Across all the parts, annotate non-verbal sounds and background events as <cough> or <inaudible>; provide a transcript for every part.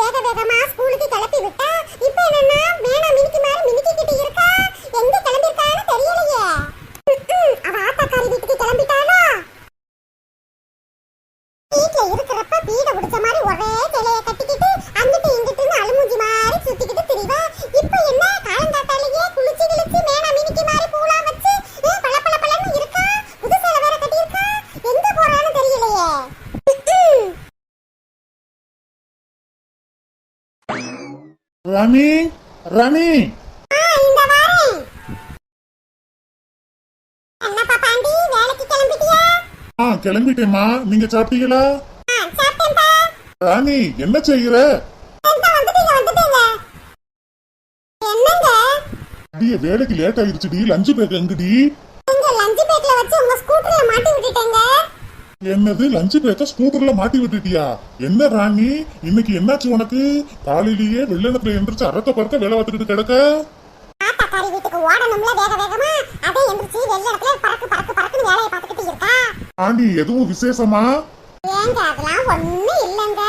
ಬೇಗ ಬೇಗ ராணி ராணி ஆ, கிளம்பிட்டேம்மா. நீங்க சாப்பிட்டீங்களா. ராணி என்ன செய்யற? அடியே வேலைக்கு லேட் ஆயிருச்சுடி லஞ்சு பேக் எங்கடி? எங்க லஞ்ச் பேக்ல வச்சு உங்க ஸ்கூட்டர்ல மாட்டி விட்டுட்டேங்க. என்னது லஞ்சு பேக்க ஸ்கூட்டர்ல மாட்டி விட்டுட்டியா? என்ன ராணி? இன்னைக்கு என்னாச்சு உனக்கு? காலையிலேயே வெள்ளனத்துல எந்திரிச்சு அறக்க பறக்க வேலை பார்த்துக்கிட்டு கிடக்க? ராணி எதுவும் விசேஷமா? ஏங்க அதெல்லாம் ஒண்ணும் இல்லைங்க.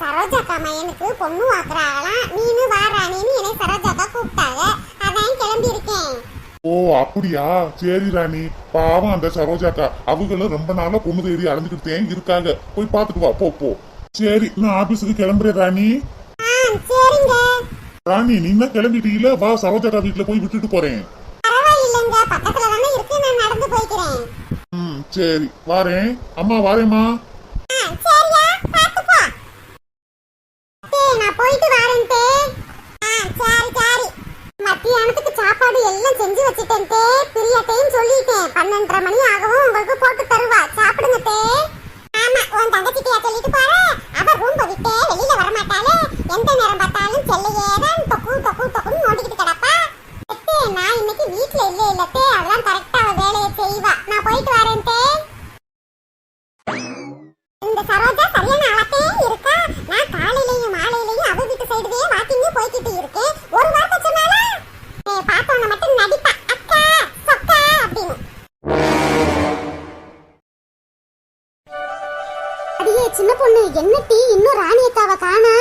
சரோஜாக்கா மையனுக்கு பொண்ணு வாக்குறாங்களாம். நீனு வாராணின்னு என்னை சரோஜாக்கா கூப்பிட்டாங்க. அதான் கிளம்பி இருக்கேன் ஓ அப்படியா? சரி ராணி. பாவம் அந்த சரோஜாக்கா அவங்களும் ரொம்ப நாளா பொண்ணு தேடி அலைஞ்சுக்கிட்டே இருக்காங்க. போய் பார்த்துட்டு வா. போ போ. சரி நான் ஆபீஸுக்கு கிளம்புறேன் ராணி. ராணி நீ தான் கிளம்பிட்டீங்களா வா சரோஜாக்கா வீட்டுல போய் விட்டுட்டு போறேன். ம் சரி. வாரேன். அம்மா வாரேம்மா ஆ, சரியா பார்த்து போ டேய், நான் போயிட்டு வரேன் டே ஆ சரி சரி மத்தியானத்துக்கு சாப்பாடு எல்லாம் செஞ்சு வச்சிட்டேன் தே. பிரியாட்டையும் சொல்லிட்டேன். பன்னெண்டரை மணி ஆகவும் உங்களுக்கு போட்டு தருவா. சாப்பிடுங்க தே. ஆமா உன் தங்கச்சிட்டியா சொல்லிட்டு போற. அவ ரூம்ப விட்டே வெளியில வர மாட்டாளே எந்த நேரம் பார்த்தாலும் செல்லையே தான் தொக்கு தொக்கு தொக்குன்னு ஓடிக்கிட்டு கிடப்பா. நான் இன்னைக்கு வீட்டுல இல்ல இல்ல தே அவள சின்ன பொண்ணு என்ன டீ? இன்னும் ராணி அக்காவை காணா?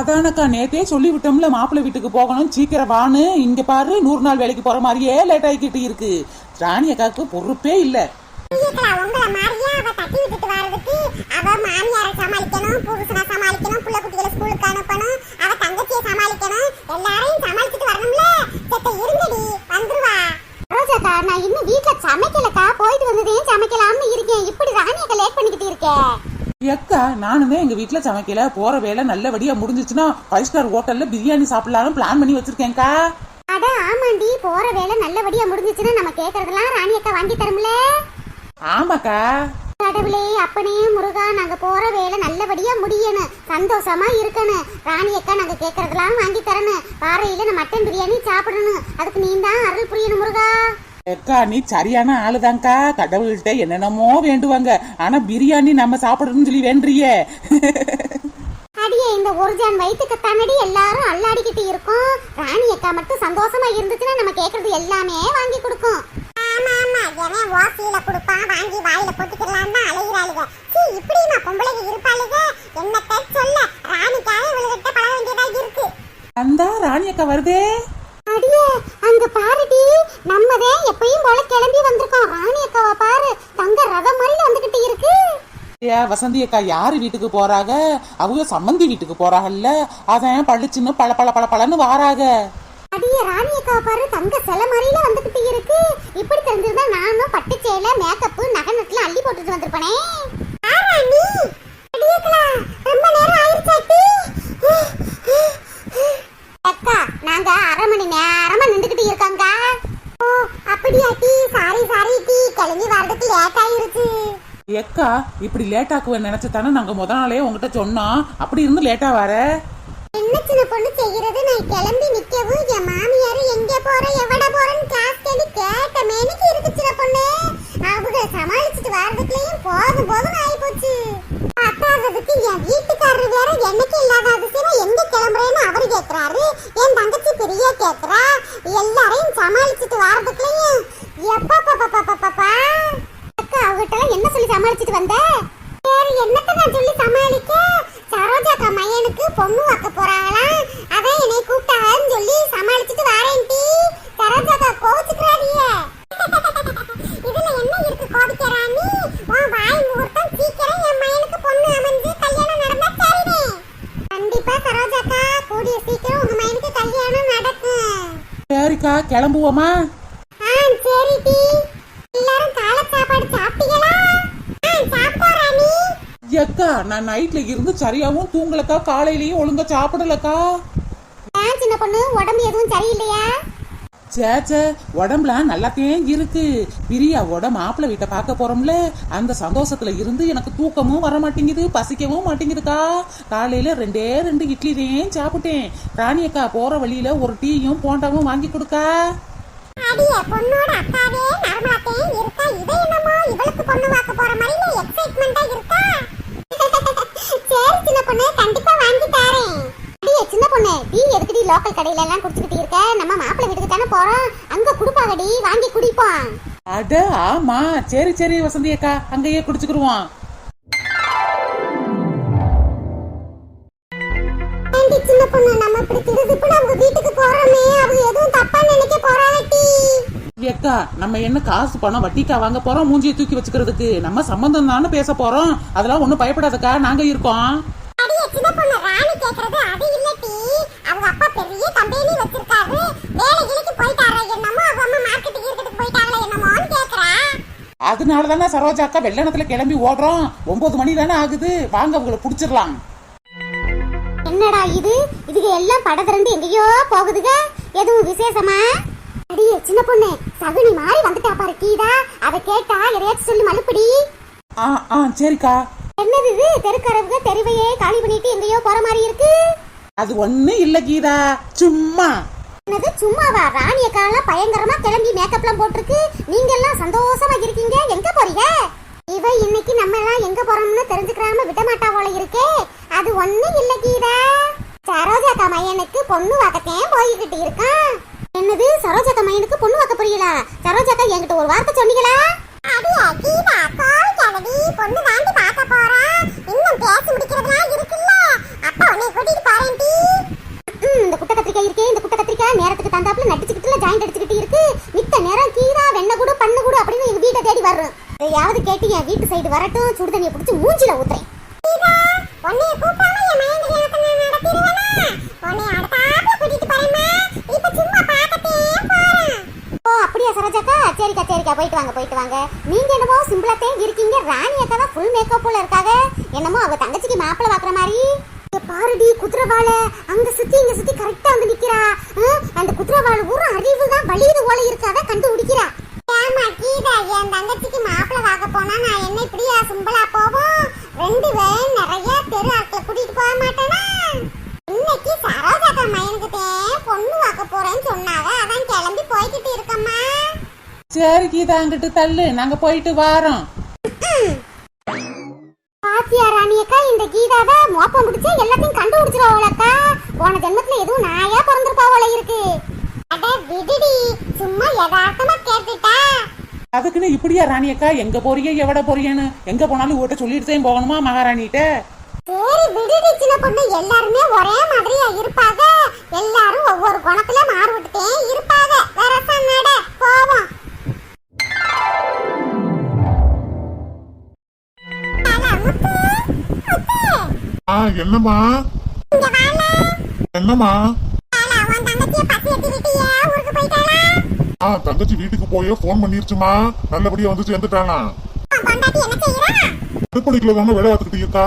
அதானக்கா நேத்தே சொல்லி விட்டோம்ல மாப்பிள்ளை வீட்டுக்கு போகணும் சீக்கிரம் வான்னு. இங்க பாரு நூறு நாள் வேலைக்கு போற மாதிரியே லேட் ஆகிக்கிட்டு இருக்கு. ராணி அக்காவுக்கு பொறுப்பே இல்ல. அவ மாமியாரை சமாளிக்கணும் புருஷனை சமாளிக்கணும் புள்ள குட்டிகளை ஸ்கூலுக்கு அனுப்பணும் அவ தங்கச்சியை சமாளிக்கணும் எல்லாரையும் சமாளிச்சுட்டு வரணும்ல செத்த இருங்கடி வந்துருவா ரோஜாக்கா நான் இன்னும் வீட்ல சமைக்கலக்கா போயிட்டு வந்ததையும் சமைக்கலாம்னு இருக்கேன் இப்படி ராணியக்கா லேட் பண்ணிக்கிட்டு இருக்கேன் எக்கா நானுமே எங்க வீட்டுல சமைக்கல போற வேலை நல்லபடியா முடிஞ்சிச்சுன்னா ஃபைவ் ஸ்டார் ஹோட்டல்ல பிரியாணி சாப்பிடலாம்னு பிளான் பண்ணி வச்சிருக்கேன்க்கா. அட ஆமாண்டி போற வேலை நல்லபடியா முடிஞ்சிச்சுன்னா நம்ம கேக்குறதெல்லாம் ராணியக்கா வாங்கி தரும்ல. ஆமாக்கா. கடவுளே அப்பனே முருகா நாங்க போற வேலை நல்லபடியா முடியணும். சந்தோஷமா இருக்கணும். ராணி அக்கா நாங்க கேக்குறதெல்லாம் வாங்கி தரணும். பாறையில நான் மட்டன் பிரியாணி சாப்பிடணும். அதுக்கு நீ தான் அருள் புரியணும் முருகா. எக்கா நீ சரியான ஆளுதான்க்கா. கடவுள்கிட்ட என்னென்னமோ வேண்டுவாங்க. ஆனா பிரியாணி நம்ம சாப்பிடணும்னு சொல்லி வேண்டுறியே. அடியே இந்த ஒரு ஜான் வயிற்றுக்கு தானடி எல்லாரும் அல்லாடிக்கிட்டு இருக்கோம். ராணி அக்கா மட்டும் சந்தோஷமா இருந்துச்சுன்னா நம்ம கேக்குறது எல்லாமே வாங்கி கொடுக்கும். ஆமா ஆமா. எவன் வாசியில கொடுப்பான். வாங்கி வாயில போட்டுக்கலாம் தான் அலைகிறாளுங்க சீ இப்படி நான் பொம்பளைங்க இருப்பாளுங்க என்னத்த சொல்ல? ராணிக்காக இவளுகிட்ட பழக வேண்டியதா இருக்கு. அந்த ராணி அக்கா வருதே. அடியே அங்க பாருடி நம்மதே எப்பயும் போல கிளம்பி வந்திருக்கோம். ராணி அக்காவை பாரு. தங்க ரதம் மாதிரி வந்துகிட்டு இருக்கு. ஏ வசந்தி அக்கா யாரு வீட்டுக்கு போறாங்க அவங்க சம்மந்தி வீட்டுக்கு போறாங்கல்ல அதான் பளிச்சுன்னு பள பள பள பளன்னு வாராக. அடியே ராணி அக்காவை பாரு. தங்க சில மாதிரில வந்துகிட்டு இருக்கு. இப்படி தெரிஞ்சிருந்தா நானும் பட்டு சேலை மேக்கப் நகை நட்டுல அள்ளி போட்டுட்டு வந்திருப்பனே ரொம்ப நேரம் ஆயிருச்சாட்டி அக்கா நாங்க அரை மணி நேரமா நின்றுகிட்டு இருக்கோங்க ஓ அப்படியா டீ சாரி சாரி டீ கிளம்பி வர்றதுக்கு லேட் ஆயிருச்சு அக்கா இப்படி லேட் ஆக்குவேன் நினைச்சு தானே நாங்க முத நாளே உங்ககிட்ட சொன்னோம். அப்படி இருந்து லேட்டா வர? என்ன சின்ன பொண்ணு செய்யறது நான் கிளம்பி நிக்கவும் என் மாமியாரு எங்க போற எவட போறன்னு கிளாஸ் கேட்ட மேனிக்கு இருக்கு சின்ன பொண்ணு. அவங்க சமாளிச்சுட்டு வர்றதுக்குலயும் போதும் போதும் ஆகி போச்சு பத்தாததுக்கு என் வீட்டுக்காரர் வேற என்னைக்கு இல்லாத அதிசயம் எங்க கிளம்புறேன்னு அவரு கேக்குறாரு. என் தங்கச்சி பெரிய கேக்குறா. எல்லாரையும் சமாளிச்சுட்டு வர்றதுக்குலயும் எப்ப பாப்பா பாப்பா பாப்பா அக்கா அவகிட்ட என்ன சொல்லி சமாளிச்சுட்டு வந்த வேற என்னத்த நான் சொல்லி சமாளிக்க சரோஜாக்கா மையனுக்கு பொண்ணு வாக்க கிளம்புவோமா ஆ சரி டி எல்லாரும் காலை சாப்பாடு சாப்பிட்டீங்களா ஆ சாப்பிட்டோம் ராணி. எக்கா நான் நைட்ல இருந்து சரியாவும் தூங்கலக்கா காலையிலயும் ஒழுங்கா சாப்பிடலக்கா. சின்ன பொண்ணு உடம்பு எதுவும் சரியில்லையா? சேச்சே உடம்புலாம் நல்லாத்தையும் இருக்கு பிரியாவோட மாப்பிள்ளை வீட்டை பார்க்க போறோம்ல. அந்த சந்தோஷத்துல இருந்து எனக்கு தூக்கமும் வர மாட்டேங்குது பசிக்கவும் மாட்டேங்குதுக்கா. காலையில ரெண்டே ரெண்டு இட்லி தான் சாப்பிட்டேன். ராணியக்கா போற வழியில ஒரு டீயும் போண்டாவும் வாங்கி கொடுக்கா. அடிய பொண்ணோட அக்காவே நர்மலாத்தையும் இருக்கா? இதை என்னமோ இவளுக்கு பொண்ணு பார்க்க போற மாதிரி எக்ஸைட்மெண்டா இருக்கா? <laughs> சரி சின்ன பொண்ணு கண்டிப்பா வாங்கி தரேன். சின்ன பொண்ணு டீ எதுக்குடி லோக்கல் கடையில எல்லாம் குடிச்சுக்கிட்டு இருக்க. நம்ம மாப்பிள்ளை வீட்டுக்கு தானே போறோம். அங்க குடுப்பாங்கடி வாங்கி குடிப்போம். அட ஆமா. சரி சரி வசந்தி அக்கா. அங்கேயே குடிச்சுக்கிருவோம். சின்ன பொண்ணு நம்ம இப்படி திடுதிப்புன்னு அவங்க வீட்டுக்கு போறோமே. அவங்க எதுவும் தப்பா நினைக்க போறாங்க டீ. ஏக்கா நம்ம என்ன காசு பணம் வட்டிக்கா வாங்க போறோம் மூஞ்சியை தூக்கி வச்சுக்கிறதுக்கு. நம்ம சம்பந்தம் தானே பேச போறோம். அதெல்லாம் ஒண்ணும் பயப்படாதக்கா. நாங்க இருக்கோம் அடியே சின்ன பொண்ணு ராணி கேக்குறது அது இல்ல டீ அவங்க அப்பா பெரிய கம்பெனி வச்சிருக்காரு வேலை கிளைக்கு போயிட்டாரா என்னமோ அவங்க அம்மா மார்க்கெட்டுக்கு இருக்கிறதுக்கு போயிட்டாங்களா என்னமோன்னு கேக்குறா அதனால தானே சரோஜா அக்கா வெள்ளனத்துல கிளம்பி ஓடுறோம். ஒன்பது மணி தானே ஆகுது. வாங்க அவங்கள புடிச்சிடலாம். என்னடா இது? இதுக்கு எல்லாம் பட திரண்டு எங்கேயோ போகுதுங்க. எதுவும் விசேஷமா? அடியே சின்ன பொண்ணு சகுனி மாதிரி வந்துட்டா பாரு கீதா. அதை கேட்டா எதையாச்சும் சொல்லி மலுப்படி ஆ ஆ சரிக்கா. என்னது இது? தெருக்கரவுக தெருவையே காலி பண்ணிட்டு எங்கேயோ போற மாதிரி இருக்கு. அது ஒண்ணும் இல்ல கீதா. சும்மா. என்னது? சும்மாவா? ராணி அக்காலாம் பயங்கரமா கிளம்பி மேக்கப்லாம் போட்டிருக்கு. நீங்க எல்லாம் சந்தோஷமா இருக்கீங்க. எங்க போறீங்க? இவ இன்னைக்கு நம்ம எல்லாம் எங்க போறோம்னு தெரிஞ்சுக்கிறாம விட மாட்டா போல இருக்கே. அது ஒண்ணும் இல்ல கீதா. சரோஜாக்கா மையனுக்கு பொண்ணு வாக்கத்தேன் போய்கிட்டு இருக்கான். என்னது? சரோஜாக்கா மையனுக்கு பொண்ணு வாக்க புரியல சரோஜாக்கா என்கிட்ட ஒரு வார்த்தை சொன்னீங்களா? அது கீதா கலடி பொண்ணு வாண்டி பார்க்க போறா இன்னும் பேசி முடிக்கிறதுலாம் இருக்குல்ல அப்பா உன்னை கூட்டிட்டு போறேன் டீ ம், இந்த குட்டை கத்திரிக்காய் இருக்கே இந்த குட்டை கத்திரிக்காய் நேரத்துக்கு தந்தாப்புல நடிச்சுக்கிட்டுல ஜாயிண்ட் அடிச்சுக்கிட்டு இருக்கு. மித்த நேரம் கீரா வெண்ணெய் கூட பண்ணு கூட அப்படின்னு எங்க வீட்டை தேடி வர்றோம். எதையாவது கேட்டு என் வீட்டு சைடு வரட்டும் சுடு தண்ணியை பிடிச்சி மூஞ்சில ஊத்துறேன். சரிக்கா சரிக்கா போயிட்டு வாங்க போயிட்டு வாங்க. நீங்க என்னமோ சிம்பிளாத்தே இருக்கீங்க ராணி அக்கா தான் ஃபுல் மேக்கப் போல இருக்காங்க என்னமோ அவ தங்கச்சிக்கு மாப்பிள்ளை பாக்குற மாதிரி. பாருடி குதிரவாள அங்க சுத்தி இங்க சுத்தி கரெக்டா வந்து நிக்கிறா. அந்த குதிரவாள ஊரும் அறிவு தான் வலியுது ஓலை இருக்காத கண்டுபிடிக்கிறா. ஏமா கீதா என் தங்கச்சிக்கு மாப்பிள்ளை பார்க்க போனா நான் என்ன இப்படியா சிம்பிளா போவோம்? ரெண்டு பேரும் நிறைய தெரு ஆட்களை கூட்டிட்டு போக மாட்டேனா? இன்னைக்கு சரோஜாக்கா மயனுக்கு பொண்ணு பார்க்க போறேன்னு சொன்னாங்க. அதான் கிளம்பி போய்கிட்டு இருக்கம்மா. சரி கீதா அங்கிட்டு தள்ளு. நாங்க போயிட்டு வாரோம். பாத்தியா ராணி அக்கா இந்த கீதாவ மோப்பம் முடிச்சு எல்லாத்தையும் கண்டுபிடிச்சிருவாளக்கா. போன ஜென்மத்துல எதுவும் நாயா பிறந்திருப்பாவோல இருக்கு. அட விடுடி சும்மா யதார்த்தமா கேட்டுட்டா. அதுக்குன்னு இப்படியா ராணி அக்கா எங்க போறிய எவட போறியன்னு? எங்க போனாலும் இவட்ட சொல்லிட்டு தான் போகணுமா மகாராணிகிட்ட? சரி விடுடி சின்ன பொண்ணு. எல்லாருமே ஒரே மாதிரியா இருப்பாங்க எல்லாரும் ஒவ்வொரு குணத்துல மாறுபட்டுட்டே இருப்பாங்க வரசா நட போவோம். முத்து, ஆ என்னம்மா. என்னம்மா? ஆ தங்கச்சி வீட்டுக்கு போய் ஃபோன் பண்ணிருச்சுமா நல்லபடியா வந்து சேர்ந்துட்டானா? அடுப்படிக்குள்ள தானே வேலை பார்த்துக்கிட்டு இருக்கா.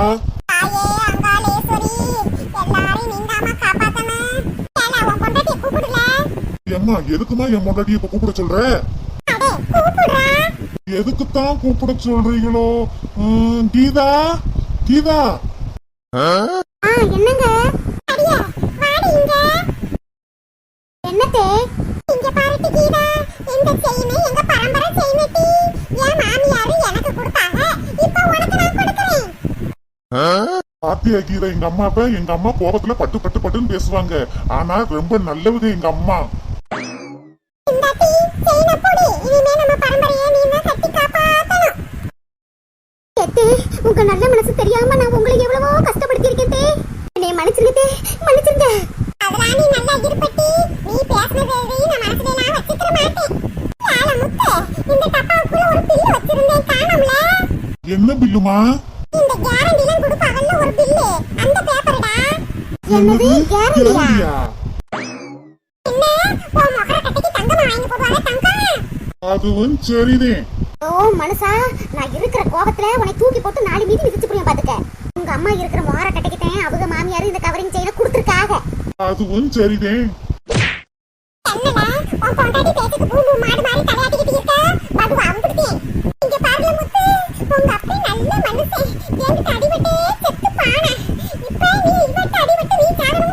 ஏம்மா எதுக்குமா என் முன்னாடி இப்ப கூப்பிட சொல்ற. எதுக்குத்தான் கூப்பிட சொல்றீங்களோ? கீதா? கீதா? என்னங்க அடியே, வாடி இங்க. என்னத்தே? இங்க பாருடி கீதா, இந்த செயினு எங்க பரம்பரை செயினு டி. என் மாமியாரு எனக்கு கொடுத்தாங்க. இப்ப உனக்கு நான் கொடுக்கிறேன். பாத்தியா கீதா எங்க அம்மா கோபத்துல பட்டு பட்டு பட்டுன்னு பேசுவாங்க ஆனா ரொம்ப நல்லவங்க எங்க அம்மா இந்த டி, செயினை புடி. இனிமே நம்ம பரம்பரையை நீ தான் கட்டி காப்பாத்தணும். எத்தே, உங்க நல்ல மனசு தெரியாம நான் உங்களை எவ்வளவோ கஷ்டப்படுத்தி இருக்கேன் தே. என்னை மன்னிச்சிருங்க தே, மன்னிச்சிருங்க. அதெல்லாம் நீ நல்லா இருப்பட்டி. நீ பேசுனது எதையும் நான் மனசுல எல்லாம் வச்சுக்கிற மாட்டேன். ஏல முத்து, இந்த டப்பாவுக்குள்ள ஒரு பில்லு வச்சிருந்தேன் காணோம்ல? பில்லுமா இந்த கேரண்டிலாம் கொடுப்பாங்கல்ல ஒரு பில்லு. அந்த பேப்பர்டா. என்னது? கேரண்டியா? என்ன? உன் முகர கட்டைக்கு தங்க அதுவும் சரிதான் ஓ மனுஷா நான் இருக்கிற கோபத்துல உன்னை தூக்கி போட்டு நாலு மீதி மிதிச்சு புரியும் பாத்துக்க. உங்க அம்மா இருக்கிற மோர கட்டிக்கிட்டேன் அவங்க மாமியார் இந்த கவரிங் செயின கொடுத்துருக்காக. அதுவும் சரிதான் என்னடா உன் பொண்டாட்டி பேச்சுக்கு பூம்பு மாடு மாதிரி தலையாட்டிக்கிட்டு இருக்கா? அது அம்புட்டேன் இங்க முத்து உங்க அப்பா நல்ல மனுஷன் எனக்கு அடிபட்டே செத்து பானே இப்போ நீ இவட்ட அடிபட்டு நீ சாகணும்.